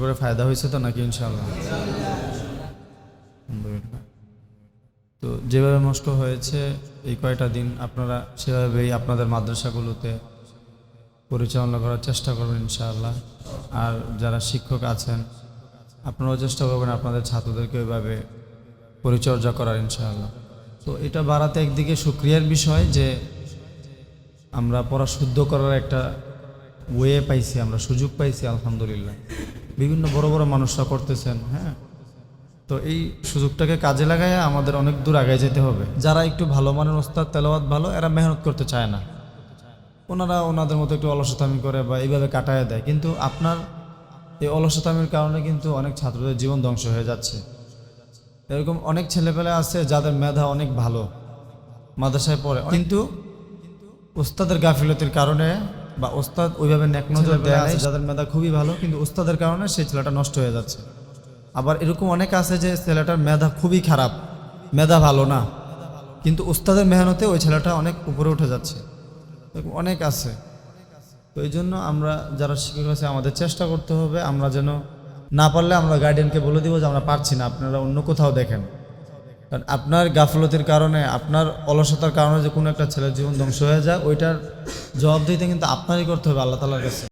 করে ফায়দা হয়েছে তো নাকি ইনশাল্লাহ তো যেভাবে মস্ক হয়েছে, এই কয়টা দিন আপনারা সেভাবেই আপনাদের মাদ্রাসাগুলোতে পরিচালনা করার চেষ্টা করবেন ইনশাআল্লাহ। আর যারা শিক্ষক আছেন, আপনারাও চেষ্টা করবেন আপনাদের ছাত্রদেরকে ওইভাবে পরিচর্যা করার ইনশাআল্লাহ। তো এটা বাড়াতে একদিকে সুক্রিয়ার বিষয় যে আমরা পড়া শুদ্ধ করার একটা ওয়ে পাইছি, আমরা সুযোগ পাইছি, আলহামদুলিল্লাহ। বিভিন্ন বড় বড় মানুষরা করতেছেন হ্যাঁ? তো এই সুযোগটাকে কাজে লাগায় আমাদের অনেক দূর আগে যেতে হবে। যারা একটু ভালো মানের ওস্তাদ, তেলাওয়াত ভালো, এরা মেহনত করতে চায় না। ওনারা ওনাদের মতো একটু অলসতামি করে বা এইভাবে কাটায় দেয়। কিন্তু আপনার এই অলসতামির কারণে কিন্তু অনেক ছাত্রদের জীবন ধ্বংস হয়ে যাচ্ছে। এরকম অনেক ছেলেপেলে আছে যাদের মেধা অনেক ভালো, মাদ্রাসায় পড়ে। কিন্তু ওস্তাদের গাফিলতির কারণে বা ওস্তাদ ওইভাবে নেক নজর দেয় না যাদের মেধা খুবই ভালো কিন্তু ওস্তাদের কারণে সেই ছেলেটা নষ্ট হয়ে যাচ্ছে। আবার এরকম অনেক আছে যে ছেলেটার মেধা খুবই খারাপ মেধা ভালো না কিন্তু ওস্তাদের মেহনতে ওই ছেলেটা অনেক উপরে উঠে যাচ্ছে। এরকম অনেক আছে। তো এই জন্য আমরা যারা শিক্ষক আছে আমাদের চেষ্টা করতে হবে আমরা যেন না পারলে আমরা গার্ডিয়ানকে বলে দিব যে আমরা পারছি না আপনারা অন্য কোথাও দেখেন। কারণ আপনার গাফলতির কারণে, আপনার অলসতার কারণে যে কোনো একটা ছেলের জীবন ধ্বংস হয়ে যায়, ওইটার জবাব দিতে কিন্তু আপনারই করতে হবে আল্লাহ তালার কাছে।